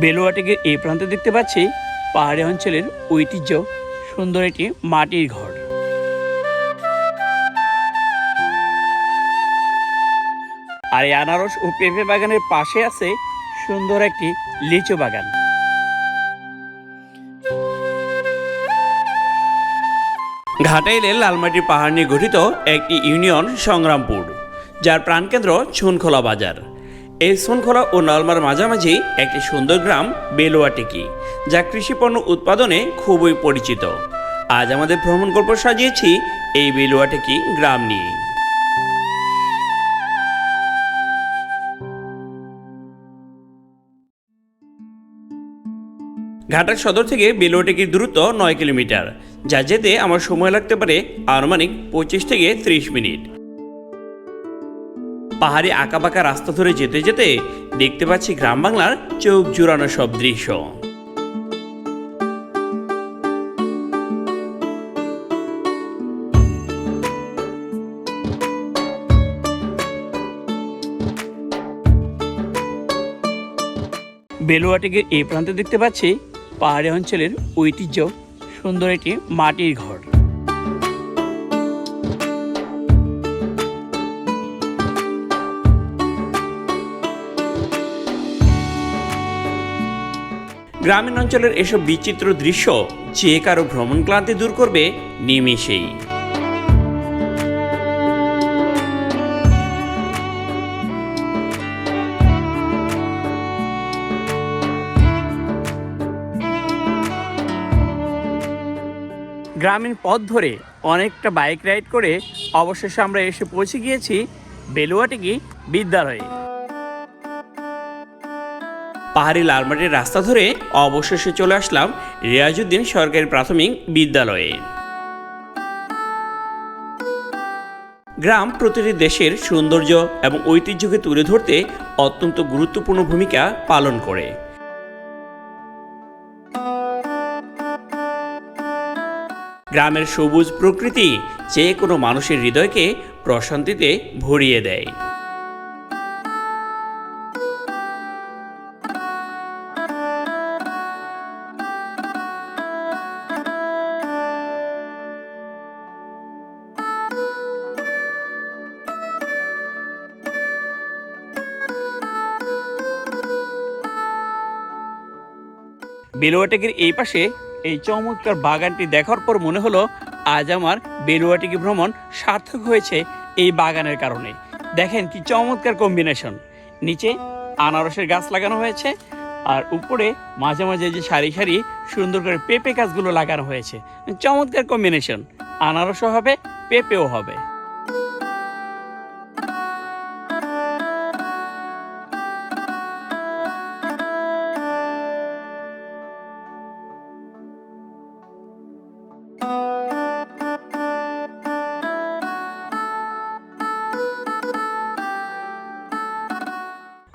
বেলুয়াটিকের এই প্রান্তে দেখতে পাচ্ছি পাহাড়ি অঞ্চলের ঐতিহ্য, সুন্দর একটি মাটির ঘর। আর এই আনারস ও পেঁপে বাগানের পাশে আছে সুন্দর একটি লিচু বাগান। ঘাটাইলের লালমাটির পাহাড় নিয়ে গঠিত একটি ইউনিয়ন সংগ্রামপুর, যার প্রাণকেন্দ্র ছুনখোলা বাজার। এই সোনখোলা ও নলমার মাঝামাঝি একটি সুন্দর গ্রাম বেলুয়াটিকি যা কৃষিপণ্য উৎপাদনে খুবই পরিচিত। আজ আমাদের ভ্রমণ গল্প সাজিয়েছি এই বেলুয়াটিকি গ্রাম নিয়ে। ঘাটার সদর থেকে বেলুয়াটিকির দূরত্ব নয় কিলোমিটার, যা যেতে আমার সময় লাগতে পারে আনুমানিক পঁচিশ থেকে ত্রিশ মিনিট। পাহাড়ি আঁকাবাঁকা রাস্তা ধরে যেতে যেতে দেখতে পাচ্ছি গ্রাম বাংলার চোখ জুড়ানো সব দৃশ্য। বেলুয়াটিকে এই প্রান্তে দেখতে পাচ্ছি পাহাড়ি অঞ্চলের ঐতিহ্য সুন্দর একটি মাটির ঘর। গ্রামীণ অঞ্চলের এসব বিচিত্র দৃশ্য যে কারও ভ্রমণ ক্লান্তি দূর করবে নিমেষেই। গ্রামীণ পথ ধরে অনেকটা বাইক রাইড করে অবশেষে আমরা এসে পৌঁছে গিয়েছি বেলুয়াটিকি বিদ্যালয়ে। পাহাড়ি লালমাটির রাস্তা ধরে অবশেষে চলে আসলাম রিয়াজুদ্দিন সরকারি প্রাথমিক বিদ্যালয়ে। গ্রাম প্রতিটি দেশের সৌন্দর্য এবং ঐতিহ্যকে তুলে ধরতে অত্যন্ত গুরুত্বপূর্ণ ভূমিকা পালন করে। গ্রামের সবুজ প্রকৃতি যে কোনো মানুষের হৃদয়কে প্রশান্তিতে ভরিয়ে দেয়। বেলুয়াটেকের এই পাশে এই চমৎকার বাগানটি দেখার পর মনে হলো আজ আমার বেলুয়াটিকি ভ্রমণ সার্থক হয়েছে এই বাগানের কারণে। দেখেন কি চমৎকার কম্বিনেশন নিচে আনারসের গাছ লাগানো হয়েছে আর উপরে মাঝে মাঝে যে সারি সারি সুন্দর করে পেঁপে গাছগুলো লাগানো হয়েছে। চমৎকার কম্বিনেশন আনারসও হবে, পেঁপেও হবে।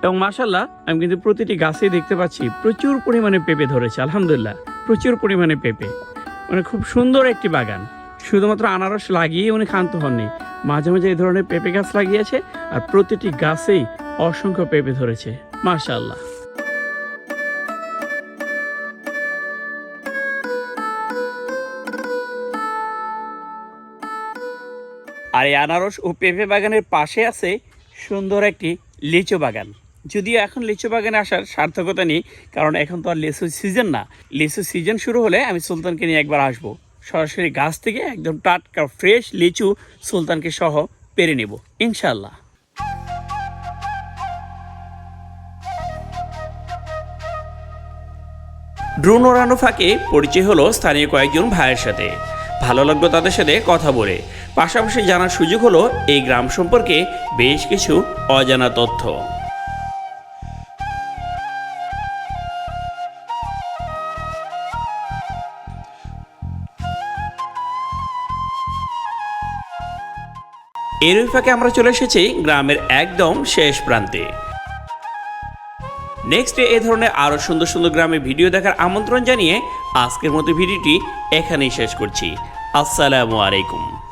এবং মাসাল্লাহ আমি কিন্তু প্রতিটি গাছেই দেখতে পাচ্ছি প্রচুর পরিমাণে পেঁপে ধরেছে, আলহামদুলিল্লাহ, প্রচুর পরিমাণে পেঁপে। মানে খুব সুন্দর একটি বাগান। শুধুমাত্র আনারস লাগিয়ে উনি ক্ষান্ত হননি, মাঝে মাঝে এই ধরনের পেঁপে গাছ লাগিয়েছে আর প্রতিটি গাছেই অসংখ্য পেঁপে ধরেছে মাশাল্লাহ আর এই আনারস ও পেঁপে বাগানের পাশে আছে সুন্দর একটি লিচু বাগান। যদিও এখন লিচু বাগানে আসার সার্থকতা নেই, কারণ এখন তো আর লিচু সিজন না। লিচু সিজন শুরু হলে আমি সুলতানকে নিয়ে একবার আসব। সরাসরি গাছ থেকে একদম টাটকা ফ্রেশ লিচু সুলতানকে সহ পেরে নেব ইনশাল্লাহ ড্রোন ওড়ানো ফাঁকে পরিচয় হলো স্থানীয় কয়েকজন ভাইয়ের সাথে। ভালো লাগল তাদের সাথে কথা বলে। পাশাপাশি জানার সুযোগ হলো এই গ্রাম সম্পর্কে বেশ কিছু অজানা তথ্য। এর ফাঁকে আমরা চলে এসেছি গ্রামের একদম শেষ প্রান্তে। নেক্সট এ ধরনের আরও সুন্দর সুন্দর গ্রামে ভিডিও দেখার আমন্ত্রণ জানিয়ে আজকের মতো ভিডিওটি এখানেই শেষ করছি। আসসালামু আলাইকুম।